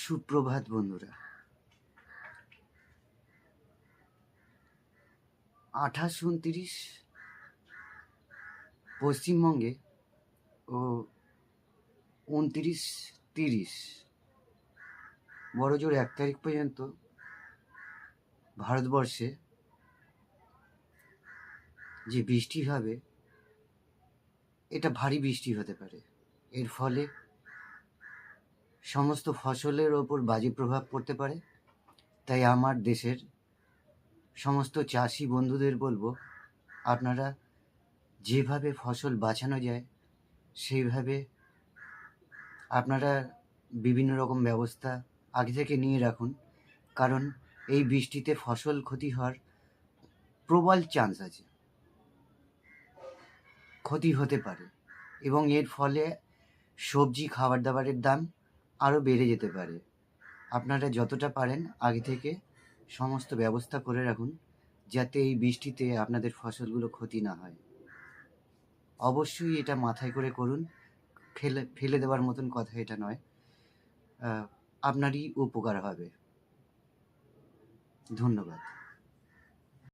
সুপ্রভাত, বন্ধুরা। আঠাশ উনতিরিশ পশ্চিমবঙ্গে ও উনত্রিশ তিরিশ, বড়জোর এক তারিখ পর্যন্ত ভারতবর্ষে যে বৃষ্টি হবে এটা ভারী বৃষ্টি হতে পারে। এর ফলে সমস্ত ফসলের ওপর বাজে প্রভাব পড়তে পারে। তাই আমার দেশের সমস্ত চাষি বন্ধুদের বলব, আপনারা যেভাবে ফসল বাঁচানো যায়, সেইভাবে আপনারা বিভিন্ন রকম ব্যবস্থা আগে থেকে নিয়ে রাখুন। কারণ এই বৃষ্টিতে ফসল ক্ষতি হওয়ার প্রবল চান্স আছে। ক্ষতি হতে পারে এবং এর ফলে সবজি, খাবার দাবারের দাম আরও বেড়ে যেতে পারে। আপনারা যতটা পারেন আগে থেকে সমস্ত ব্যবস্থা করে রাখুন, যাতে এই বৃষ্টিতে আপনাদের ফসলগুলো ক্ষতি না হয়। অবশ্যই এটা মাথায় করে করুন। ফেলে ফেলে দেওয়ার মতন কথা এটা নয়। আপনারই উপকার হবে। ধন্যবাদ।